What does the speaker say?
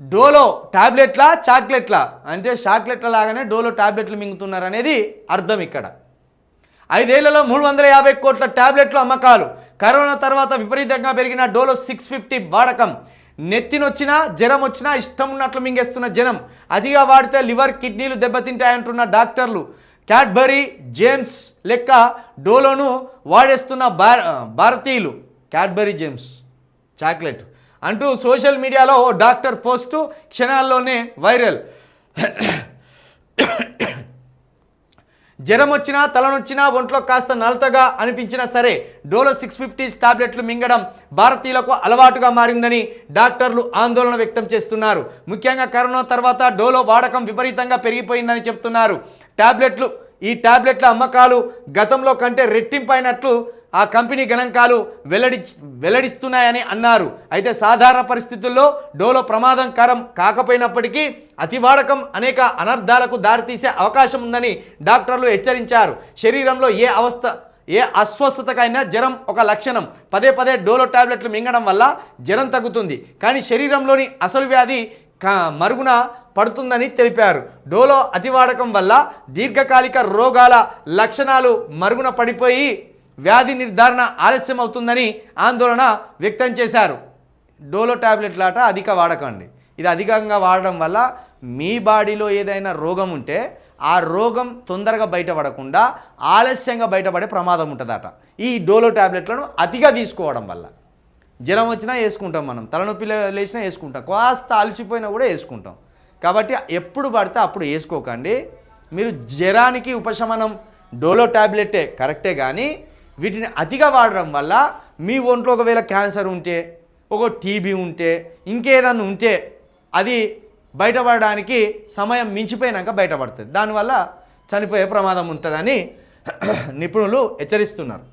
డోలో టాబ్లెట్లా చాక్లెట్లా? అంటే చాక్లెట్ల లాగానే డోలో టాబ్లెట్లు మింగుతున్నారు అనేది అర్థం ఇక్కడ. ఐదేళ్ళలో మూడు వందల యాభై కోట్ల టాబ్లెట్లు అమ్మకాలు. కరోనా తర్వాత విపరీతంగా పెరిగిన డోలో సిక్స్ ఫిఫ్టీ వాడకం. నెత్తినొచ్చినా జ్వరం వచ్చినా ఇష్టం ఉన్నట్లు మింగేస్తున్న జనం. అతిగా వాడితే లివర్ కిడ్నీలు దెబ్బతింటాయంటున్న డాక్టర్లు. క్యాడ్బరీ జేమ్స్ లెక్క డోలోను వాడేస్తున్న భారతీయులు. Cadbury Gems chocolate. అంటూ సోషల్ మీడియాలో ఓ డాక్టర్ పోస్టు క్షణాల్లోనే వైరల్. జ్వరం వచ్చినా తలనొచ్చినా ఒంట్లో కాస్త నలతగా అనిపించినా సరే డోలో సిక్స్ ఫిఫ్టీ టాబ్లెట్లు మింగడం భారతీయులకు అలవాటుగా మారిందని డాక్టర్లు ఆందోళన వ్యక్తం చేస్తున్నారు. ముఖ్యంగా కరోనా తర్వాత డోలో వాడకం విపరీతంగా పెరిగిపోయిందని చెప్తున్నారు. టాబ్లెట్లు ఈ టాబ్లెట్ల అమ్మకాలు గతంలో కంటే రెట్టింపైనట్లు ఆ కంపెనీ గణాంకాలు వెల్లడి వెల్లడిస్తున్నాయని అన్నారు. అయితే సాధారణ పరిస్థితుల్లో డోలో ప్రమాదకరం కాకపోయినప్పటికీ అతివాడకం అనేక అనర్థాలకు దారితీసే అవకాశం ఉందని డాక్టర్లు హెచ్చరించారు. శరీరంలో ఏ అవస్థ ఏ అస్వస్థతకైనా జ్వరం ఒక లక్షణం. పదే పదే డోలో టాబ్లెట్లు మింగడం వల్ల జ్వరం తగ్గుతుంది. కానీ శరీరంలోని అసలు వ్యాధి క- మరుగున పడుతుందని తెలిపారు. డోలో అతివాడకం వల్ల దీర్ఘకాలిక రోగాల లక్షణాలు మరుగున పడిపోయి వ్యాధి నిర్ధారణ ఆలస్యం అవుతుందని ఆందోళన వ్యక్తం చేశారు. డోలో ట్యాబ్లెట్లాట అధిక వాడకండి ఇది అధికంగా వాడడం వల్ల మీ బాడీలో ఏదైనా రోగం ఉంటే ఆ రోగం తొందరగా బయటపడకుండా ఆలస్యంగా బయటపడే ప్రమాదం ఉంటుందట. ఈ డోలో టాబ్లెట్లను అతిగా తీసుకోవడం వల్ల. జ్వరం వచ్చినా వేసుకుంటాం మనం. తలనొప్పి లేచినా వేసుకుంటాం. కాస్త అలసిపోయినా కూడా వేసుకుంటాం. కాబట్టి ఎప్పుడు పడితే అప్పుడు వేసుకోకండి. మీరు జ్వరానికి ఉపశమనం డోలో ట్యాబ్లెట్టే కరెక్టే కానీ వీటిని అతిగా వాడడం వల్ల మీ ఒంట్లో ఒకవేళ క్యాన్సర్ ఉంటే ఒక టీబీ ఉంటే ఇంకేదన్నా ఉంటే అది బయటపడడానికి సమయం మించిపోయినాక బయటపడుతుంది. దానివల్ల చనిపోయే ప్రమాదం ఉంటుందని నిపుణులు హెచ్చరిస్తున్నారు.